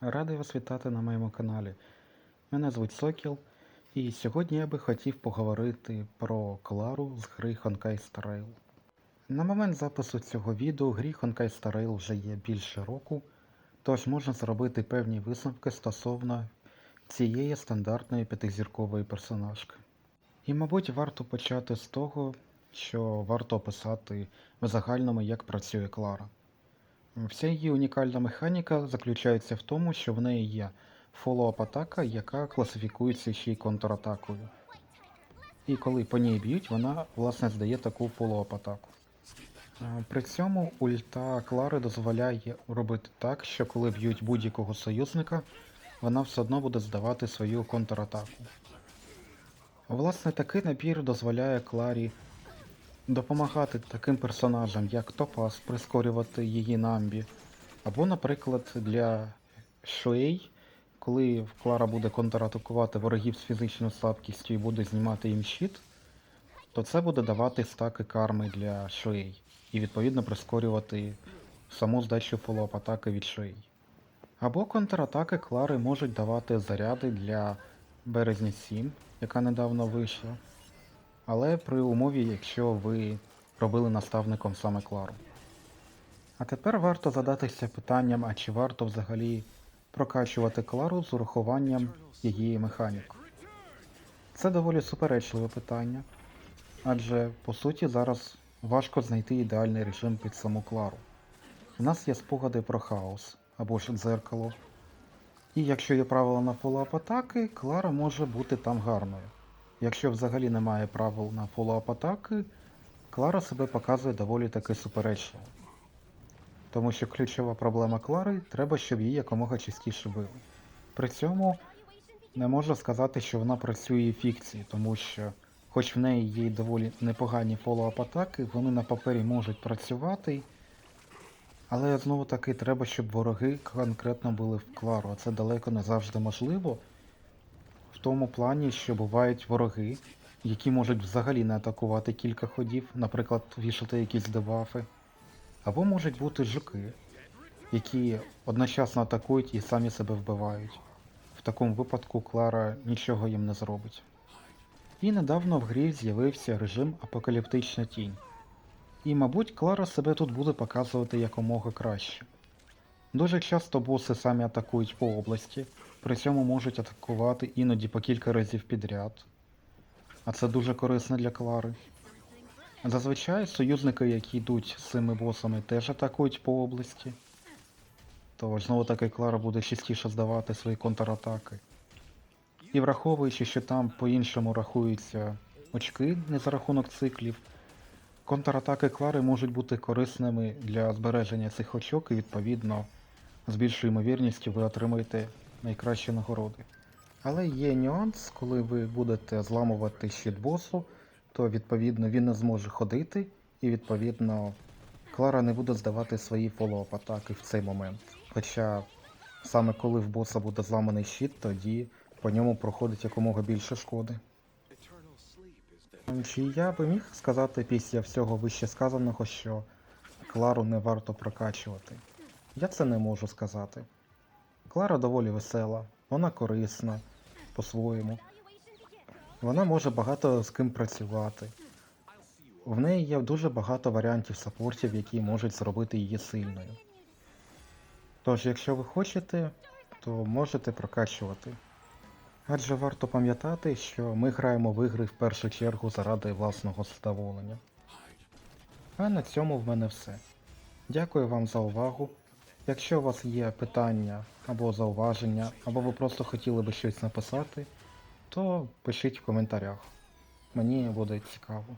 Радий вас вітати на моєму каналі. Мене звуть Сокіл, і сьогодні я би хотів поговорити про Клару з гри Honkai Star Rail. На момент запису цього відео грі Honkai Star Rail вже є більше року, тож можна зробити певні висновки стосовно цієї стандартної п'ятизіркової персонажки. І, мабуть, варто почати з того, що варто описати в загальному, як працює Клара. Вся її унікальна механіка заключається в тому, що в неї є фоллоуап атака, яка класифікується ще й контратакою. І коли по ній б'ють, вона власне здає таку фоллоуап атаку. При цьому ульта Клари дозволяє робити так, що коли б'ють будь-якого союзника, вона все одно буде здавати свою контратаку. Власне, такий набір дозволяє Кларі допомагати таким персонажам, як Топас, прискорювати її намбі. Або, наприклад, для Шуей, коли Клара буде контратакувати ворогів з фізичною слабкістю і буде знімати їм щит, то це буде давати стаки карми для Шуей і відповідно прискорювати саму здачу фоллоуап атаки від Шуей. Або контратаки Клари можуть давати заряди для Березні 7, яка недавно вийшла але при умові, якщо ви робили наставником саме Клару. А тепер варто задатися питанням, а чи варто взагалі прокачувати Клару з урахуванням її механік. Це доволі суперечливе питання, адже по суті зараз важко знайти ідеальний режим під саму Клару. У нас є спогади про хаос або ж дзеркало. І якщо є правила на фоллоуап атаки, Клара може бути там гарною. Якщо взагалі немає правил на фоллоуап атаки, Клара себе показує доволі таки суперечливо. Тому що ключова проблема Клари треба, щоб її якомога частіше били. При цьому не можна сказати, що вона працює фікції, тому що, хоч в неї є доволі непогані фоллоуап атаки, вони на папері можуть працювати. Але знову таки треба, щоб вороги конкретно били в Клару, а це далеко не завжди можливо. В тому плані, що бувають вороги, які можуть взагалі не атакувати кілька ходів, наприклад, вішати якісь дебафи. Або можуть бути жуки, які одночасно атакують і самі себе вбивають. В такому випадку Клара нічого їм не зробить. І недавно в грі з'явився режим Апокаліптична тінь. І, мабуть, Клара себе тут буде показувати якомога краще. Дуже часто боси самі атакують по області, при цьому можуть атакувати іноді по кілька разів підряд. А це дуже корисно для Клари. Зазвичай союзники, які йдуть з цими босами, теж атакують по області. Тож знову таки Клара буде частіше здавати свої контратаки. І враховуючи, що там по-іншому рахуються очки не за рахунок циклів, контратаки Клари можуть бути корисними для збереження цих очок і відповідно з більшою ймовірністю ви отримаєте найкращі нагороди. Але є нюанс, коли ви будете зламувати щит босу, то відповідно він не зможе ходити, і відповідно Клара не буде здавати свої фоллоуап атаки в цей момент. Хоча саме коли в боса буде зламаний щит, тоді по ньому проходить якомога більше шкоди. Чи я би міг сказати після всього вище сказаного, що Клару не варто прокачувати? Я це не можу сказати. Клара доволі весела, вона корисна по-своєму. Вона може багато з ким працювати. В неї є дуже багато варіантів саппортів, які можуть зробити її сильною. Тож, якщо ви хочете, то можете прокачувати. Адже варто пам'ятати, що ми граємо в ігри в першу чергу заради власного задоволення. А на цьому в мене все. Дякую вам за увагу. Якщо у вас є питання або зауваження, або ви просто хотіли би щось написати, то пишіть в коментарях. Мені буде цікаво.